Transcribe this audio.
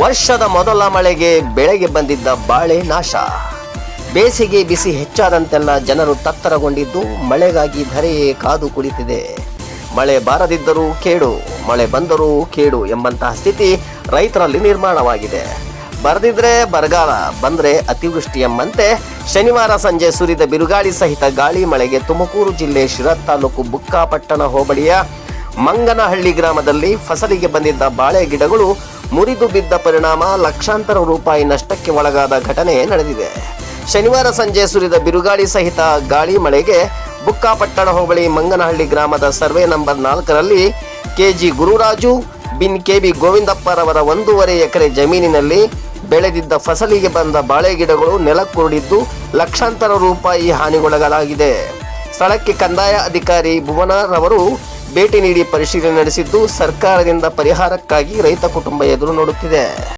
ವರ್ಷದ ಮೊದಲ ಮಳೆಗೆ ಬೆಳೆಗೆ ಬಂದಿದ್ದ ಬಾಳೆ ನಾಶ. ಬೇಸಿಗೆ ಬಿಸಿ ಹೆಚ್ಚಾದಂತೆಲ್ಲ ಜನರು ತತ್ತರಗೊಂಡಿದ್ದು ಮಳೆಗಾಗಿ ಧರೆಯೇ ಕಾದು ಕುಳಿತಿದೆ. ಮಳೆ ಬಾರದಿದ್ದರೂ ಕೇಡು, ಮಳೆ ಬಂದರೂ ಕೇಡು ಎಂಬಂತಹ ಸ್ಥಿತಿ ರೈತರಲ್ಲಿ ನಿರ್ಮಾಣವಾಗಿದೆ. ಬರದಿದ್ರೆ ಬರಗಾಲ, ಬಂದ್ರೆ ಅತಿವೃಷ್ಟಿ ಎಂಬಂತೆ ಶನಿವಾರ ಸಂಜೆ ಸುರಿದ ಬಿರುಗಾಳಿ ಸಹಿತ ಗಾಳಿ ಮಳೆಗೆ ತುಮಕೂರು ಜಿಲ್ಲೆ ಶಿರತ್ ತಾಲೂಕು ಬುಕ್ಕಾಪಟ್ಟಣ ಹೋಬಳಿಯ ಮಂಗನಹಳ್ಳಿ ಗ್ರಾಮದಲ್ಲಿ ಫಸಲಿಗೆ ಬಂದಿದ್ದ ಬಾಳೆ ಗಿಡಗಳು ಮುರಿದು ಬಿದ್ದ ಪರಿಣಾಮ ಲಕ್ಷಾಂತರ ರೂಪಾಯಿ ನಷ್ಟಕ್ಕೆ ಒಳಗಾದ ಘಟನೆ ನಡೆದಿದೆ. ಶನಿವಾರ ಸಂಜೆ ಸುರಿದ ಬಿರುಗಾಳಿ ಸಹಿತ ಗಾಳಿ ಮಳೆಗೆ ಬುಕ್ಕಾಪಟ್ಟಣ ಹೋಬಳಿ ಮಂಗನಹಳ್ಳಿ ಗ್ರಾಮದ ಸರ್ವೆ ನಂಬರ್ ನಾಲ್ಕರಲ್ಲಿ ಕೆಜಿ ಗುರುರಾಜು ಬಿನ್ ಕೆಬಿ ಗೋವಿಂದಪ್ಪರವರ ಒಂದೂವರೆ ಎಕರೆ ಜಮೀನಿನಲ್ಲಿ ಬೆಳೆದಿದ್ದ ಫಸಲಿಗೆ ಬಂದ ಬಾಳೆ ಗಿಡಗಳು ನೆಲಕ್ಕುರುಳಿದ್ದು ಲಕ್ಷಾಂತರ ರೂಪಾಯಿ ಹಾನಿಗೊಳಗಾಗಿದೆ. ಸ್ಥಳಕ್ಕೆ ಕಂದಾಯ ಅಧಿಕಾರಿ ಭುವನರವರು ಭೇಟಿ ನೀಡಿ ಪರಿಶೀಲನೆ ನಡೆಸಿದ್ದು ಸರ್ಕಾರದಿಂದ ಪರಿಹಾರಕ್ಕಾಗಿ ರೈತ ಕುಟುಂಬ ಎದುರು ನೋಡುತ್ತಿದೆ.